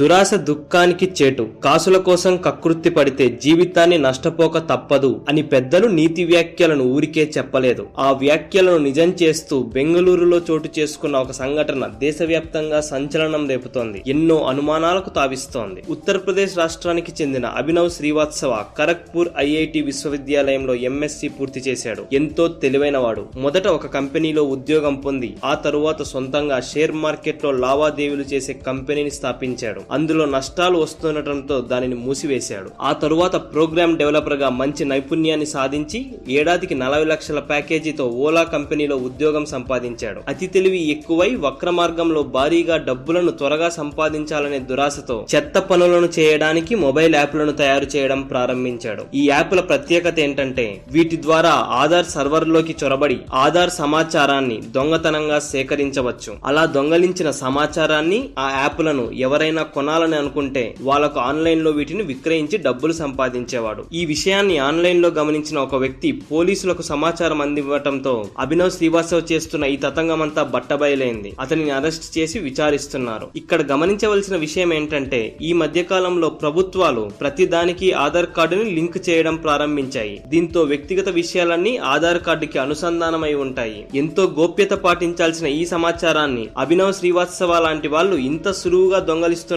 దురాశ దుఃఖానికి చేటు. కాసుల కోసం కకృత్తి పడితే జీవితాన్ని నష్టపోక తప్పదు అని పెద్దలు నీతి వ్యాఖ్యలను ఊరికే చెప్పలేదు. ఆ వ్యాఖ్యలను నిజం చేస్తూ బెంగళూరులో చోటు చేసుకున్న ఒక సంఘటన దేశవ్యాప్తంగా సంచలనం రేపుతోంది. ఎన్నో అనుమానాలకు తావిస్తోంది. ఉత్తరప్రదేశ్ రాష్ట్రానికి చెందిన అభినవ్ శ్రీవాత్సవ ఖరగ్పూర్ ఐఐటి విశ్వవిద్యాలయంలో ఎంఎస్సి పూర్తి చేశాడు. ఎంతో తెలివైనవాడు. మొదట ఒక కంపెనీలో ఉద్యోగం పొంది ఆ తరువాత సొంతంగా షేర్ మార్కెట్లో లావాదేవీలు చేసే కంపెనీని స్థాపించాడు. అందులో నష్టాలు వస్తుండటంతో దానిని మూసివేశాడు. ఆ తరువాత ప్రోగ్రామ్ డెవలపర్గా మంచి నైపుణ్యాన్ని సాధించి ఏడాదికి నలభై లక్షల ప్యాకేజీతో ఓలా కంపెనీలో ఉద్యోగం సంపాదించాడు. అతి తెలివి ఎక్కువై వక్ర మార్గంలో భారీగా డబ్బులను త్వరగా సంపాదించాలనే దురాశతో చెత్త పనులను చేయడానికి మొబైల్ యాప్లను తయారు చేయడం ప్రారంభించాడు. ఈ యాప్ల ప్రత్యేకత ఏంటంటే వీటి ద్వారా ఆధార్ సర్వర్లోకి చొరబడి ఆధార్ సమాచారాన్ని దొంగతనంగా సేకరించవచ్చు. అలా దొంగలించిన సమాచారాన్ని ఆ యాప్లను ఎవరైనా కొనాలని అనుకుంటే వాళ్ళకు ఆన్లైన్లో వీటిని విక్రయించి డబ్బులు సంపాదించేవాడు. ఈ విషయాన్ని ఆన్లైన్లో గమనించిన ఒక వ్యక్తి పోలీసులకు సమాచారం అందివ్వటంతో అభినవ్ శ్రీవాస్తవ్ చేస్తున్న ఈ తతంగమంతా బట్టబయలైంది. అతనిని అరెస్ట్ చేసి విచారిస్తున్నారు. ఇక్కడ గమనించవలసిన విషయం ఏంటంటే ఈ మధ్య కాలంలో ప్రభుత్వాలు ప్రతి దానికి ఆధార్ కార్డుని లింక్ చేయడం ప్రారంభించాయి. దీంతో వ్యక్తిగత విషయాలన్నీ ఆధార్ కార్డుకి అనుసంధానమై ఉంటాయి. ఎంతో గోప్యత పాటించాల్సిన ఈ సమాచారాన్ని అభినవ్ శ్రీవాత్సవ లాంటి వాళ్ళు ఇంత సులువుగా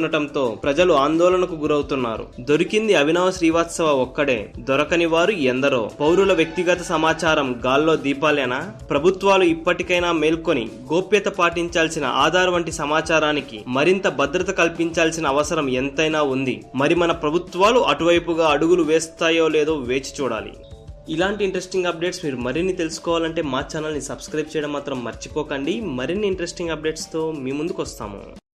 ఉండటంతో ప్రజలు ఆందోళనకు గురవుతున్నారు. దొరికింది అభినవ శ్రీవాత్సవ ఒక్కడే. దొరకని వారు ఎందరో. పౌరుల వ్యక్తిగత సమాచారం గాల్లో దీపాలేనా? ప్రభుత్వాలు ఇప్పటికైనా మేల్కొని గోప్యత పాటించాల్సిన ఆధార్ వంటి సమాచారానికి మరింత భద్రత కల్పించాల్సిన అవసరం ఎంతైనా ఉంది. మరి మన ప్రభుత్వాలు అటువైపుగా అడుగులు వేస్తాయో లేదో వేచి చూడాలి. ఇలాంటి ఇంట్రెస్టింగ్ అప్డేట్స్ మీరు మరిన్ని తెలుసుకోవాలంటే మా ఛానల్ని సబ్స్క్రైబ్ చేయడం మాత్రం మర్చిపోకండి. మరిన్ని ఇంట్రెస్టింగ్ అప్డేట్స్తో మీ ముందుకు వస్తాము